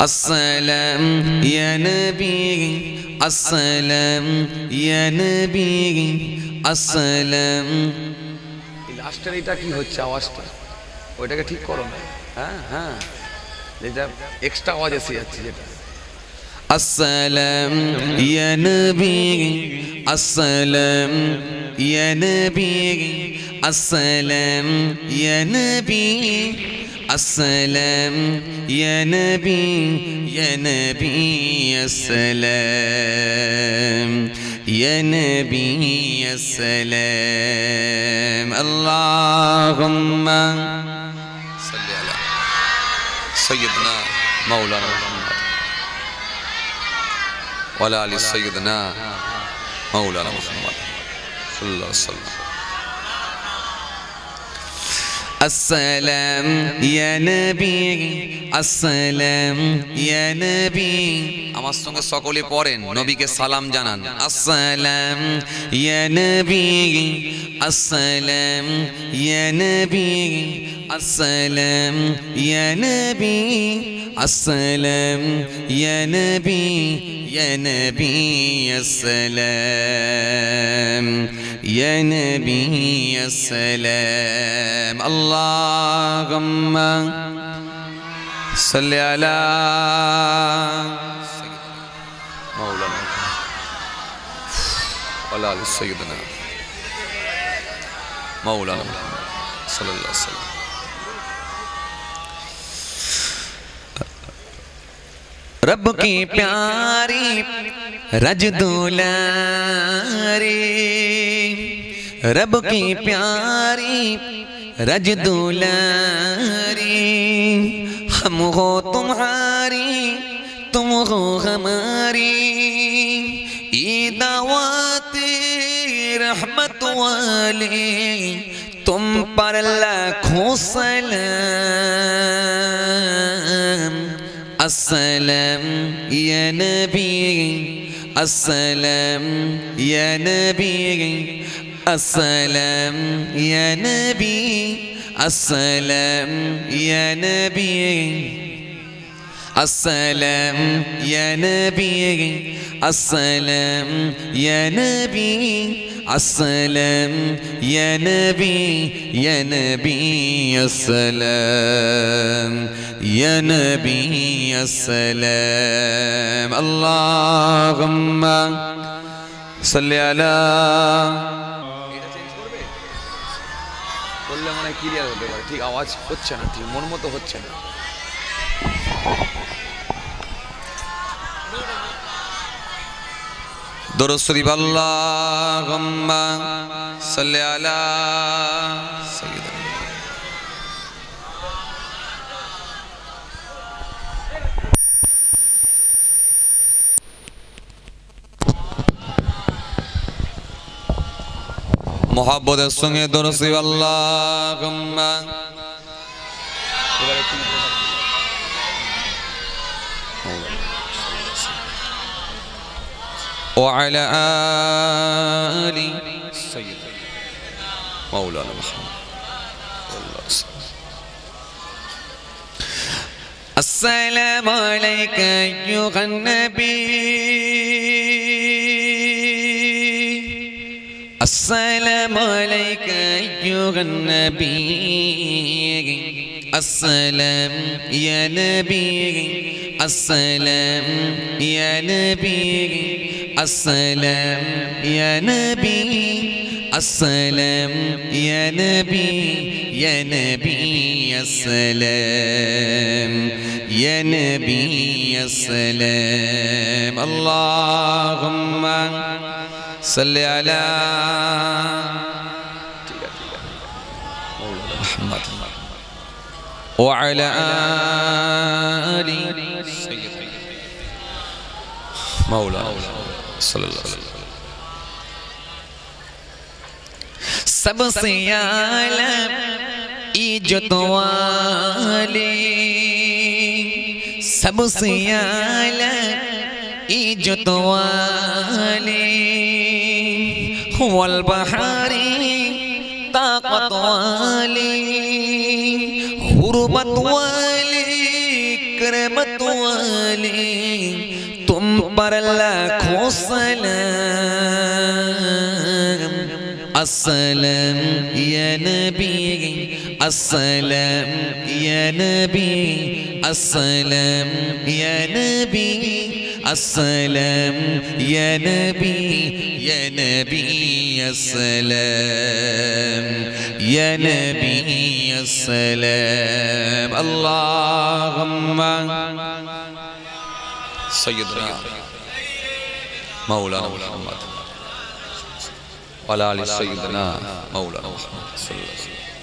السلام يا نبي السلام يا نبي السلام এই লাস্টের এটা কি হচ্ছে আওয়াজটা ওইটাকে ঠিক করো না হ্যাঁ হ্যাঁ যেটা এক্সট্রা আওয়াজ এসে যাচ্ছে যেটা السلام يا نبي السلام يا نبي السلام يا نبي السلام. يا نبي يا نبي السلام. يا نبي السلام. اللهم صل على سيدنا مولانا محمد وعلى آل سيدنا مولانا محمد. صلى الله عليه وسلم. السلام يا نبي السلام يا نبي আমার সঙ্গে সকলে পড়েন নবীকে সালাম জানান আসসালাম ইয়া নবী আসসালাম ইয়া নবী আসসালাম ইয়া নবী السلام يا نبي يا نبي السلام يا نبي السلام اللهم صل على مولانا وعلى ال سيدنا مولانا صلى الله عليه وسلم रब की प्यारी, रज दुलारी। रब की प्यारी, रज दुलारी। हम हो तुम्हारी, तुम हो हमारी। ईदावाते रहमत वाले, तुम पर लाखों सलाम। السلام يا نبي السلام يا نبي السلام يا نبي السلام يا نبي السلام يا نبي السلام يا نبي আসসালাম ইয়া নবী ইয়া নবী আসসালাম ইয়া নবী আসসালাম আল্লাহুম্মা সাল্লি আলা বললে মনে হয় ক্লিয়ার হতে পারে। ঠিক আওয়াজ হচ্ছে না, ঠিক মন মতো হচ্ছে না। दुरुशरीफ अल्लाहुम्मा मोहब्बत संगे दुरुशरीफ अल्लाहुम्मा। وعلى آل سيدنا مولانا محمد السلام عليك أيها النبي. السلام عليك أيها النبي. السلام يا نبي. السلام يا نبي. السلام يا نبي السلام يا نبي يا نبي يا سلام يا نبي يا سلام اللهم صل على محمد وعلى آل مولانا. सबसे आलम इज्जत वाले सबसे आलम इज्जत वाले वल बहारी ताकत वाले हुरमत वाले करमत वाले تم پر لاکھوں السلام يا نبي السلام يا نبي السلام يا نبي السلام يا نبي يا نبي السلام يا نبي السلام. اللهم سيدنا مولانا محمد وعلى آل سيدنا مولانا محمد صلى الله عليه وسلم.